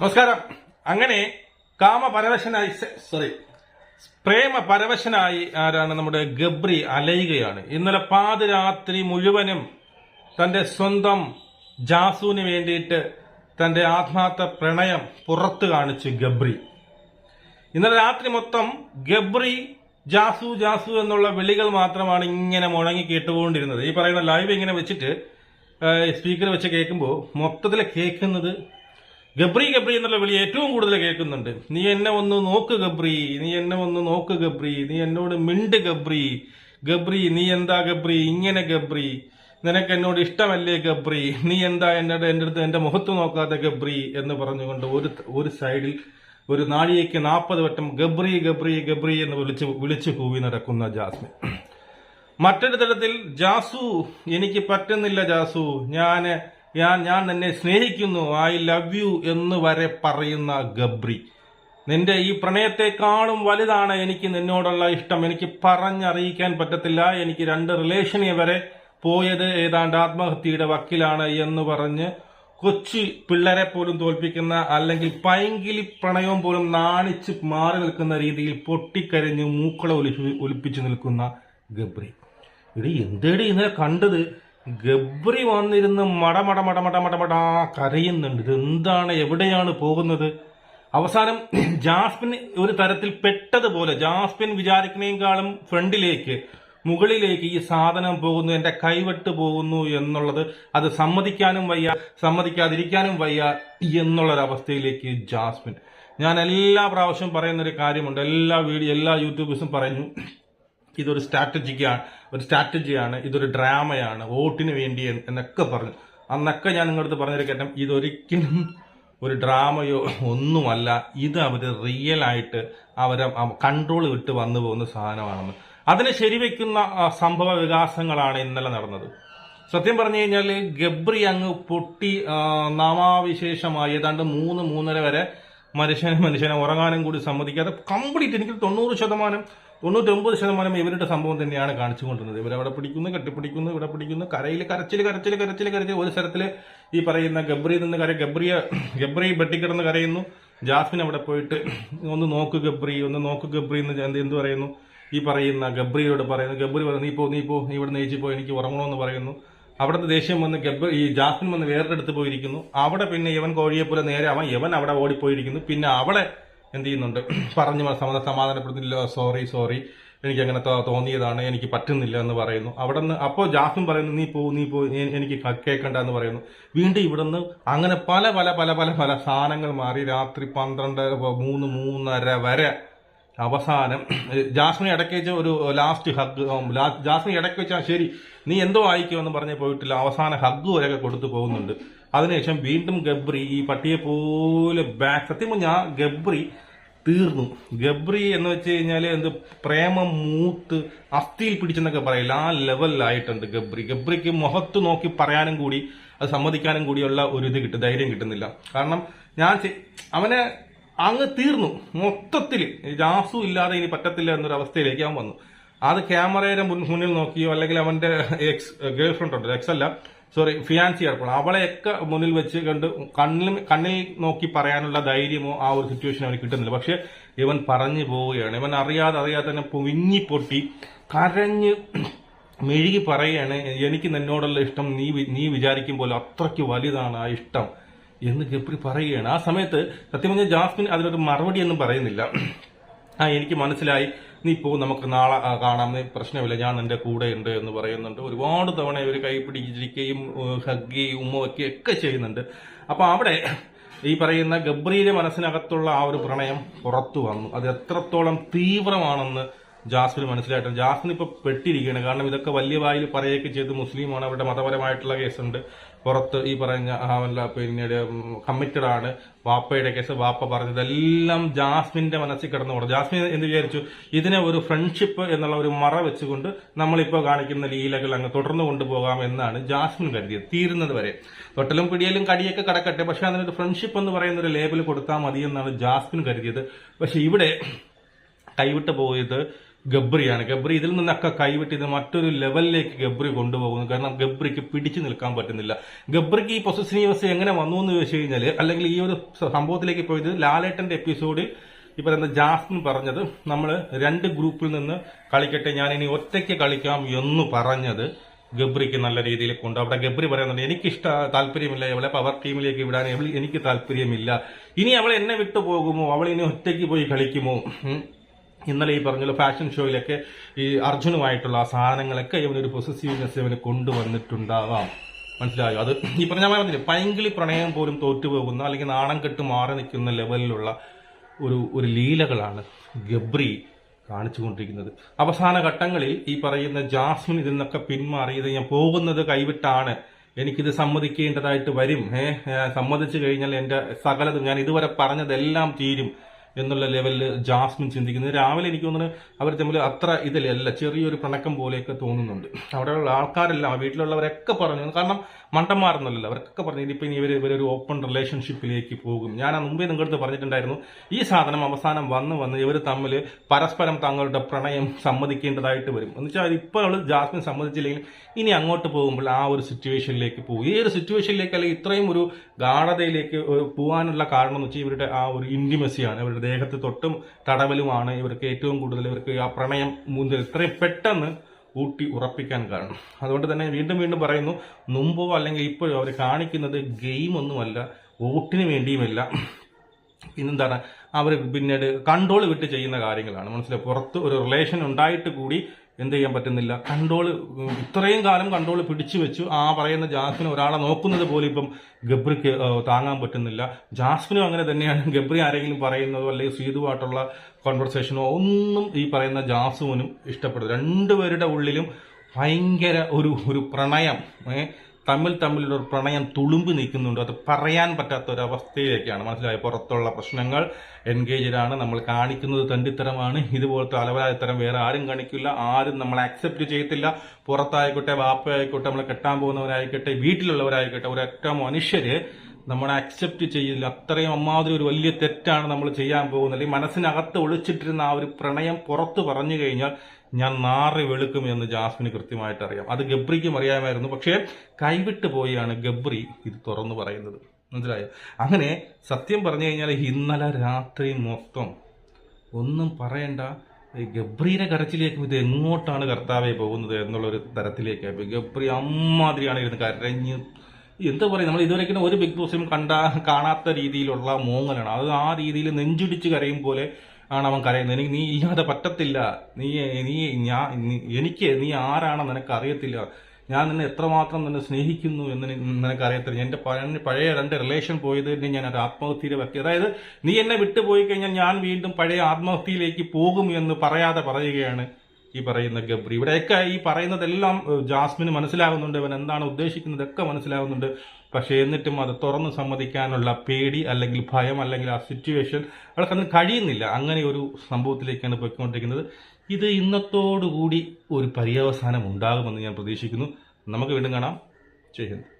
നമസ്കാരം. അങ്ങനെ കാമപരവശനായി സോറി പ്രേമ പരവശനായി ആരാണ് നമ്മുടെ ഗബ്രി അലയുകയാണ്. ഇന്നലെ പാതിരാത്രി മുഴുവനും തന്റെ സ്വന്തം ജാസുവിന് വേണ്ടിയിട്ട് തന്റെ ആത്മാർത്ഥ പ്രണയം പുറത്തു കാണിച്ചു ഗബ്രി. ഇന്നലെ രാത്രി മൊത്തം ഗബ്രി ജാസു ജാസു എന്നുള്ള വിളികൾ മാത്രമാണ് ഇങ്ങനെ മുഴങ്ങി കേട്ടുകൊണ്ടിരുന്നത്. ഈ പറയുന്ന ലൈവ് ഇങ്ങനെ വെച്ചിട്ട് സ്പീക്കർ വെച്ച് കേൾക്കുമ്പോൾ മൊത്തത്തിൽ കേൾക്കുന്നത് ഗബ്രി ഗബ്രി എന്നുള്ള വിളി ഏറ്റവും കൂടുതൽ കേൾക്കുന്നുണ്ട്. നീ എന്നെ ഒന്ന് നോക്ക് ഗബ്രി നീ എന്നെ ഒന്ന് നോക്ക് ഗബ്രി നീ എന്നോട് മിണ്ട് ഗബ്രി. ഗബ്രി നീ എന്താ ഗബ്രി? ഇങ്ങനെ ഗബ്രി. നിനക്ക് എന്നോട് ഇഷ്ടമല്ലേ ഗബ്രി? നീ എന്താ എന്നോട് എന്റെ അടുത്ത് എന്റെ മുഖത്ത് നോക്കാതെ ഗബ്രി എന്ന് പറഞ്ഞുകൊണ്ട് ഒരു ഒരു സൈഡിൽ ഒരു നാഴികയ്ക്ക് നാൽപ്പത് വട്ടം ഗബ്രി ഗബ്രി ഗബ്രി എന്ന് വിളിച്ച് വിളിച്ചു കൂവി നടക്കുന്ന ജാസ്മിൻ. മറ്റൊരു തരത്തിൽ ജാസു എനിക്ക് പറ്റുന്നില്ല ജാസു. ഞാൻ ഞാൻ ഞാൻ നിന്നെ സ്നേഹിക്കുന്നു. ഐ ലവ് യു എന്ന് വരെ പറയുന്ന ഗബ്രി. നിന്റെ ഈ പ്രണയത്തെക്കാളും വലുതാണ് എനിക്ക് നിന്നോടുള്ള ഇഷ്ടം. എനിക്ക് പറഞ്ഞറിയിക്കാൻ പറ്റത്തില്ല. എനിക്ക് രണ്ട് റിലേഷനെ വരെ പോയത് ഏതാണ്ട് ആത്മഹത്യയുടെ വക്കിലാണ് എന്ന് പറഞ്ഞ് കൊച്ചു പിള്ളേരെ പോലും തോൽപ്പിക്കുന്ന അല്ലെങ്കിൽ പൈങ്കിളി പ്രണയവും പോലും നാണിച്ച് മാറി നിൽക്കുന്ന രീതിയിൽ പൊട്ടിക്കരഞ്ഞ് മൂക്കള ഒലിപ്പി ഒലിപ്പിച്ചു നിൽക്കുന്ന ഗബ്രി. ഇടി എന്തേടി ഇന്നലെ കണ്ടത്? ഗബ്രി വന്നിരുന്ന് മട മട മട മട മട മട കരയുന്നുണ്ട്. ഇത് എന്താണ് എവിടെയാണ് പോകുന്നത്? അവസാനം ജാസ്മിൻ ഒരു തരത്തിൽ പെട്ടതുപോലെ ജാസ്മിൻ വിചാരിക്കുന്നതിനേക്കാളും ഫ്രണ്ടിലേക്ക് മുകളിലേക്ക് ഈ സാധനം പോകുന്നു എന്റെ കൈവെട്ട് പോകുന്നു എന്നുള്ളത് അത് സമ്മതിക്കാനും വയ്യ സമ്മതിക്കാതിരിക്കാനും വയ്യ എന്നുള്ളൊരവസ്ഥയിലേക്ക് ജാസ്മിൻ. ഞാൻ എല്ലാ പ്രാവശ്യവും പറയുന്നൊരു കാര്യമുണ്ട് എല്ലാ വീഡിയോ എല്ലാ യൂട്യൂബേഴ്സും പറഞ്ഞു ഇതൊരു സ്ട്രാറ്റജിക്കാണ് ഒരു സ്ട്രാറ്റജിയാണ് ഇതൊരു ഡ്രാമയാണ് വോട്ടിന് വേണ്ടി എന്നൊക്കെ പറഞ്ഞു. അന്നൊക്കെ ഞാൻ നിങ്ങളടുത്ത് പറഞ്ഞൊരു കേട്ടം ഇതൊരിക്കലും ഒരു ഡ്രാമയോ ഒന്നുമല്ല ഇത് അവർ റിയൽ ആയിട്ട് അവരെ കൺട്രോൾ വിട്ട് വന്നു പോകുന്ന സാധനമാണെന്ന്. അതിനെ ശരിവെക്കുന്ന സംഭവ വികാസങ്ങളാണ് ഇന്നലെ നടന്നത്. സത്യം പറഞ്ഞു കഴിഞ്ഞാൽ ഗബ്രി അങ്ങ് പൊട്ടി നാമാവിശേഷമായി ഏതാണ്ട് മൂന്ന് മൂന്നര വരെ മനുഷ്യനെ മനുഷ്യനെ ഉറങ്ങാനും കൂടി സമ്മതിക്കാതെ കംപ്ലീറ്റ് എനിക്ക് തൊണ്ണൂറ് ശതമാനം തൊണ്ണൂറ്റൊമ്പത് ശതമാനം ഇവരുടെ സംഭവം തന്നെയാണ് കാണിച്ചുകൊണ്ടിരുന്നത്. ഇവരവിടെ പിടിക്കുന്നു കെട്ടിപ്പിടിക്കുന്നു ഇവിടെ പിടിക്കുന്നു കരയിൽ കരച്ചിൽ കരച്ചിൽ കരച്ചിൽ കരച്ചിൽ ഒരു സ്ഥലത്തിൽ ഈ പറയുന്ന ഗബ്രി നിന്ന് കര ഗബ്രിയ ഗബ്രി വെട്ടിക്കിടന്ന് കരയുന്നു. ജാസ്മിൻ അവിടെ പോയിട്ട് ഒന്ന് നോക്ക് ഗബ്രി ഒന്ന് നോക്ക് ഗബ്രി എന്ന് എന്ത് എന്ത് പറയുന്നു? ഈ പറയുന്ന ഗബ്രിയോട് പറയുന്നു. ഗബ്രി പറയുന്നു നീ പോ നീ പോ ഇവിടെ നേച്ചി പോ എനിക്ക് ഉറങ്ങണമെന്ന് പറയുന്നു. അവിടുത്തെ ദേഷ്യം വന്ന് ഗബ് ഈ ജാസ്മിൻ വന്ന് വേറെ അടുത്ത് പോയിരിക്കുന്നു. അവിടെ പിന്നെ യവൻ കോഴിയെ പോലെ നേരെ അവൻ യവൻ അവിടെ ഓടിപ്പോയിരിക്കുന്നു. പിന്നെ അവളെ എന്ത് ചെയ്യുന്നുണ്ട്? പറഞ്ഞു സമത സമാധാനപ്പെടുന്നില്ല സോറി സോറി എനിക്ക് അങ്ങനെ തോന്നിയതാണ്. എനിക്ക് പറ്റുന്നില്ല എന്ന് പറയുന്നു. അവിടെ നിന്ന് അപ്പോൾ ജാസ്മിൻ പറയുന്നു നീ പോ നീ പോ. എനിക്ക് കേൾക്കണ്ട എന്ന് പറയുന്നു. വീണ്ടും ഇവിടുന്ന് അങ്ങനെ പല പല പല പല പല സാധനങ്ങൾ മാറി. രാത്രി പന്ത്രണ്ട് മൂന്ന് മൂന്നര വരെ അവസാനം ജാസ്മിൻ ഇടയ്ക്ക് വെച്ച ഒരു ലാസ്റ്റ് ഹഗ് ജാസ്മിൻ ഇടയ്ക്ക് വെച്ചാൽ ശരി നീ എന്തോ ആയിക്കുമെന്ന് പറഞ്ഞ് പോയിട്ടില്ല. അവസാന ഹഗ് വരെയൊക്കെ കൊടുത്തു പോകുന്നുണ്ട്. അതിനുശേഷം വീണ്ടും ഗബ്രി ഈ പട്ടിയെ പോലെ ബാക്ക് സത്യം ഞാൻ ഗബ്രി തീർന്നു. ഗബ്രി എന്ന് വെച്ച് കഴിഞ്ഞാൽ എന്ത് പ്രേമം മൂത്ത് അസ്ഥിയിൽ പിടിച്ചെന്നൊക്കെ പറയില്ല. ആ ലെവലിലായിട്ടുണ്ട് ഗബ്രി. ഗബ്രിക്ക് മുഖത്ത് നോക്കി പറയാനും കൂടി അത് സമ്മതിക്കാനും കൂടിയുള്ള ഒരു ഇത് കിട്ടും ധൈര്യം കിട്ടുന്നില്ല. കാരണം ഞാൻ അവനെ അങ്ങ് തീർന്നു. മൊത്തത്തിൽ. ജാസു ഇല്ലാതെ ഇനി പറ്റത്തില്ല എന്നൊരു അവസ്ഥയിലേക്ക് അവൻ വന്നു. അത് ക്യാമറയുടെ മുന്നിൽ നോക്കിയോ അല്ലെങ്കിൽ അവന്റെ എക്സ് ഗേൾ ഫ്രണ്ട് ഉണ്ട്? എക്സ് അല്ല. സോറി ഫിയാൻസി ആർപ്പോൾ അവളെയൊക്കെ മുന്നിൽ വെച്ച് കണ്ട് കണ്ണിൽ കണ്ണിൽ നോക്കി പറയാനുള്ള ധൈര്യമോ ആ ഒരു സിറ്റുവേഷൻ അവന് കിട്ടുന്നില്ല. പക്ഷെ ഇവൻ പറഞ്ഞു പോവുകയാണ്. ഇവൻ അറിയാതെ അറിയാതെ തന്നെ പൊങ്ങി പൊട്ടി കരഞ്ഞ് മെഴുകി പറയുകയാണ് എനിക്ക് നിന്നോടുള്ള ഇഷ്ടം നീ നീ വിചാരിക്കും പോലെ അത്രയ്ക്ക് വലുതാണ് ആ ഇഷ്ടം. എന്ന് ഗബ്രി പറയുകയാണ്. ആ സമയത്ത് സത്യം പറഞ്ഞാൽ ജാസ്മിൻ അതിനൊരു മറുപടി ഒന്നും പറയുന്നില്ല. ആ എനിക്ക് മനസ്സിലായി. നീ പോ നമുക്ക് നാളെ കാണാം. പ്രശ്നമില്ല ഞാൻ നിന്റെ കൂടെ ഉണ്ട് എന്ന് പറയുന്നുണ്ട്. ഒരുപാട് തവണ ഇവർ കൈ പിടിച്ചിരിക്കുകയും ഹഗ് ചെയ്യും ഉമ്മ വയ്ക്കുകയും ഒക്കെ ചെയ്യുന്നുണ്ട്. അപ്പൊ അവിടെ ഈ പറയുന്ന ഗബ്രിയുടെ മനസ്സിനകത്തുള്ള ആ ഒരു പ്രണയം പുറത്തു വന്നു. അത് എത്രത്തോളം തീവ്രമാണെന്ന് ജാസ്മിന് മനസ്സിലായിട്ടുണ്ട്. ജാസ്മിൻ ഇപ്പോൾ പെട്ടിരിക്കുകയാണ്. കാരണം ഇതൊക്കെ വലിയ വായിൽ പറയുകയൊക്കെ ചെയ്ത് മുസ്ലിമാണ്. അവരുടെ മതപരമായിട്ടുള്ള കേസുണ്ട്. പുറത്ത് ഈ പറഞ്ഞ വല്ല പിന്നീട് കമ്മിറ്റഡ് ആണ്. വാപ്പയുടെ കേസ് വാപ്പ പറഞ്ഞതെല്ലാം ജാസ്മിന്റെ മനസ്സിൽ കിടന്നു കൊടുത്തു ജാസ്മിൻ എന്ന് വിചാരിച്ചു? ഇതിനെ ഒരു ഫ്രണ്ട്ഷിപ്പ് എന്നുള്ള ഒരു മറ വെച്ചുകൊണ്ട് നമ്മളിപ്പോൾ കാണിക്കുന്ന ലീലകൾ അങ്ങ് തുടർന്നു കൊണ്ടുപോകാം എന്നാണ് ജാസ്മിൻ കരുതിയത് തീരുന്നത് വരെ. തൊട്ടലും പിടിയലും കടിയൊക്കെ കടക്കട്ടെ പക്ഷെ അതിനൊരു ഫ്രണ്ട്ഷിപ്പ് എന്ന് പറയുന്ന ഒരു ലേബൽ കൊടുത്താൽ മതി എന്നാണ് ജാസ്മിൻ കരുതിയത്. പക്ഷെ ഇവിടെ കൈവിട്ട് പോയത് ഗബ്രിയാണ്. ഗബ്രി ഇതിൽ നിന്നൊക്കെ കൈവിട്ട് ഇത് മറ്റൊരു ലെവലിലേക്ക് ഗബ്രി കൊണ്ടുപോകുന്നു. കാരണം ഗബ്രിക്ക് പിടിച്ചു നിൽക്കാൻ പറ്റുന്നില്ല. ഗബ്രിക്ക് ഈ പൊസസീവ്നെസ് എങ്ങനെ വന്നു എന്ന് ചോദിച്ചു കഴിഞ്ഞാൽ അല്ലെങ്കിൽ ഈ ഒരു സംഭവത്തിലേക്ക് പോയത് ലാലേട്ടന്റെ എപ്പിസോഡിൽ ഇപ്പൊ എന്താ ജാസ്മിൻ പറഞ്ഞത് നമ്മൾ രണ്ട് ഗ്രൂപ്പിൽ നിന്ന് കളിക്കട്ടെ ഞാൻ ഇനി ഒറ്റയ്ക്ക് കളിക്കാം എന്ന് പറഞ്ഞത് ഗബ്രിക്ക് നല്ല രീതിയിൽ കൊണ്ടു. അവിടെ ഗബ്രി പറയുന്നുണ്ട് എനിക്ക് ഇഷ്ട താല്പര്യമില്ല അവളെ പവർ ടീമിലേക്ക് വിടാൻ എനിക്ക് താല്പര്യമില്ല. ഇനി അവൾ എന്നെ വിട്ടു പോകുമോ അവൾ ഇനി ഒറ്റയ്ക്ക് പോയി കളിക്കുമോ. ഇന്നലെ ഈ പറഞ്ഞ ഫാഷൻ ഷോയിലൊക്കെ ഈ അർജുനുമായിട്ടുള്ള ആ സാധനങ്ങളൊക്കെ ഇവനൊരു പൊസസീവ്നെസ് ഇവന് കൊണ്ടുവന്നിട്ടുണ്ടാവാം മനസ്സിലായോ? അത് ഈ പറഞ്ഞ പറഞ്ഞില്ലേ പൈങ്കിളി പ്രണയം പോലും തോറ്റുപോകുന്ന അല്ലെങ്കിൽ നാണം കെട്ട് മാറി നിൽക്കുന്ന ലെവലിലുള്ള ഒരു ഒരു ലീലകളാണ് ഗബ്രി കാണിച്ചുകൊണ്ടിരിക്കുന്നത്. അവസാന ഘട്ടങ്ങളിൽ ഈ പറയുന്ന ജാസ്മിൻ ഇതിൽ നിന്നൊക്കെ പിന്മാറിയത് ഞാൻ പോകുന്നത് കൈവിട്ടാണ്. എനിക്കിത് സമ്മതിക്കേണ്ടതായിട്ട് വരും. ഏഹ് സമ്മതിച്ചു കഴിഞ്ഞാൽ എന്റെ സകലതും ഞാൻ ഇതുവരെ പറഞ്ഞതെല്ലാം തീരും. എന്നുള്ള ലെവലിൽ ജാസ്മിൻ ചിന്തിക്കുന്നത് രാവിലെ എനിക്ക് തോന്നുന്നത് അവർ തമ്മിൽ അത്ര ഇതിലല്ല ചെറിയൊരു പിണക്കം പോലെയൊക്കെ തോന്നുന്നുണ്ട്. അവിടെയുള്ള ആൾക്കാരെല്ലാം വീട്ടിലുള്ളവരൊക്കെ പറഞ്ഞു. കാരണം മണ്ടന്മാരെന്നല്ലല്ലോ അവരൊക്കെ പറഞ്ഞു ഇനിയിപ്പോൾ ഇനി ഇവർ ഇവരൊരു ഓപ്പൺ റിലേഷൻഷിപ്പിലേക്ക് പോകും. ഞാൻ ആ മുമ്പേ നിങ്ങളടുത്ത് പറഞ്ഞിട്ടുണ്ടായിരുന്നു ഈ സാധനം അവസാനം വന്ന് വന്ന് ഇവർ തമ്മിൽ പരസ്പരം തങ്ങളുടെ പ്രണയം സമ്മതിക്കേണ്ടതായിട്ട് വരും. എന്ന് വെച്ചാൽ അവൾ ജാസ്മിൻ സമ്മതിച്ചില്ലെങ്കിൽ ഇനി അങ്ങോട്ട് പോകുമ്പോൾ ആ ഒരു സിറ്റുവേഷനിലേക്ക് പോകും. ഈ ഒരു സിറ്റുവേഷനിലേക്ക് അല്ലെങ്കിൽ ഇത്രയും ഒരു ഗാഢതയിലേക്ക് പോകാനുള്ള കാരണം എന്ന് വെച്ചാൽ ഇവരുടെ ആ ഒരു ഇന്റിമസിയാണ് ഇവരുടെ ദേഹത്ത് തൊട്ടും തടവലുമാണ് ഇവർക്ക് ഏറ്റവും കൂടുതൽ ഇവർക്ക് ആ പ്രണയം മുതൽ ഇത്രയും പെട്ടെന്ന് ഊട്ടി ഉറപ്പിക്കാൻ കാരണം. അതുകൊണ്ട് തന്നെ വീണ്ടും വീണ്ടും പറയുന്നു മുമ്പോ അല്ലെങ്കിൽ ഇപ്പോഴോ അവർ കാണിക്കുന്നത് ഗെയിം ഒന്നുമല്ല വോട്ടിന് വേണ്ടിയുമല്ല. പിന്നെന്താണ് അവർ പിന്നീട് കൺട്രോൾ വിട്ട് ചെയ്യുന്ന കാര്യങ്ങളാണ്. മനസ്സിലായി? പുറത്ത് ഒരു റിലേഷൻ ഉണ്ടായിട്ട് കൂടി എന്ത് ചെയ്യാൻ പറ്റുന്നില്ല. കൺട്രോൾ ഇത്രയും കാലം കൺട്രോൾ പിടിച്ചു വെച്ചു. ആ പറയുന്ന ജാസ്മിന് ഒരാളെ നോക്കുന്നത് പോലും ഇപ്പം ഗബ്രിക്ക് താങ്ങാൻ പറ്റുന്നില്ല. ജാസ്മിനും അങ്ങനെ തന്നെയാണ്. ഗബ്രി ആരെങ്കിലും പറയുന്നതോ അല്ലെങ്കിൽ സീതുവായിട്ടുള്ള കോൺവെർസേഷനോ ഒന്നും ഈ പറയുന്ന ജാസുവിനും ഇഷ്ടപ്പെടും. രണ്ടുപേരുടെ ഉള്ളിലും ഭയങ്കര ഒരു ഒരു പ്രണയം തമ്മിൽ തമ്മിലൊരു പ്രണയം തുളുമ്പ് നിൽക്കുന്നുണ്ട്. അത് പറയാൻ പറ്റാത്ത ഒരു അവസ്ഥയിലേക്കാണ് മനസ്സിലായ? പുറത്തുള്ള പ്രശ്നങ്ങൾ എൻഗേജഡ് നമ്മൾ കാണിക്കുന്നത് തണ്ടിത്തരമാണ് ഇതുപോലത്തെ അലവലാതിത്തരം വേറെ ആരും കാണിക്കില്ല ആരും നമ്മളെ അക്സെപ്റ്റ് ചെയ്യത്തില്ല. പുറത്തായിക്കോട്ടെ വാപ്പയായിക്കോട്ടെ നമ്മൾ കെട്ടാൻ പോകുന്നവരായിക്കോട്ടെ വീട്ടിലുള്ളവരായിക്കോട്ടെ ഒരൊറ്റ മനുഷ്യര് നമ്മളെ അക്സെപ്റ്റ് ചെയ്യില്ല. അത്രയും അമ്മാതിരി ഒരു വലിയ തെറ്റാണ് നമ്മൾ ചെയ്യാൻ പോകുന്നത്. അല്ലെങ്കിൽ മനസ്സിനകത്ത് ഒളിച്ചിട്ടിരുന്ന ആ ഒരു പ്രണയം പുറത്ത് പറഞ്ഞു കഴിഞ്ഞാൽ ഞാൻ നാറി വെളുക്കും എന്ന് ജാസ്മിന് കൃത്യമായിട്ട് അറിയാം. അത് ഗബ്രിക്കും അറിയാമായിരുന്നു. പക്ഷേ കൈവിട്ട് പോയാണ് ഗബ്രി ഇത് തുറന്നു പറയുന്നത്. മനസ്സിലായോ? അങ്ങനെ സത്യം പറഞ്ഞു കഴിഞ്ഞാൽ ഇന്നലെ രാത്രി മൊത്തം ഒന്നും പറയണ്ട ഗബ്രീനെ കരച്ചിലേക്കും ഇത് എങ്ങോട്ടാണ് കർത്താവെ പോകുന്നത് എന്നുള്ളൊരു തരത്തിലേക്കായി ഗബ്രി അമ്മാതിരിയാണ് ഇരുന്ന് കരഞ്ഞ് എന്താ പറയുക നമ്മൾ ഇതുവരെയ്ക്കും ഒരു ബിഗ് ബോസിലും കണ്ട കാണാത്ത രീതിയിലുള്ള മോങ്ങലാണ്. അത് ആ രീതിയിൽ നെഞ്ചിടിച്ച് കരയും പോലെ ആണ് അവൻ കരയുന്നത്. എനിക്ക് നീ ഇല്ലാതെ പറ്റത്തില്ല. നീ നീ ഞാൻ എനിക്ക് നീ ആരാണെന്ന് നിനക്ക് അറിയത്തില്ല. ഞാൻ നിന്നെ എത്രമാത്രം നിന്നെ സ്നേഹിക്കുന്നു എന്ന് നിനക്കറിയത്തില്ല എന്റെ പഴയ രണ്ട് റിലേഷൻ പോയത് തന്നെ ഞാൻ ഒരു ആത്മഹത്യയിൽ വ്യക്തി അതായത് നീ എന്നെ വിട്ടുപോയി കഴിഞ്ഞാൽ ഞാൻ വീണ്ടും പഴയ ആത്മഹത്യയിലേക്ക് പോകും എന്ന് പറയാതെ പറയുകയാണ്. ഈ പറയുന്ന ഗബ്രി. ഇവിടെയൊക്കെ ഈ പറയുന്നതെല്ലാം ജാസ്മിന് മനസ്സിലാകുന്നുണ്ട്. അവൻ എന്താണ് ഉദ്ദേശിക്കുന്നത് ഉദ്ദേശിക്കുന്നതൊക്കെ മനസ്സിലാകുന്നുണ്ട്. പക്ഷേ എന്നിട്ടും അത് തുറന്ന് സമ്മതിക്കാനുള്ള പേടി അല്ലെങ്കിൽ ഭയം അല്ലെങ്കിൽ ആ സിറ്റുവേഷൻ അവൾക്ക് അന്ന് കഴിയുന്നില്ല. അങ്ങനെ ഒരു സംഭവത്തിലേക്കാണ് പോയിക്കൊണ്ടിരിക്കുന്നത്. ഇത് ഇന്നത്തോടുകൂടി ഒരു പര്യവസാനം ഉണ്ടാകുമെന്ന് ഞാൻ പ്രതീക്ഷിക്കുന്നു. നമുക്ക് വീണ്ടും കാണാം. ഹിന്ദ്.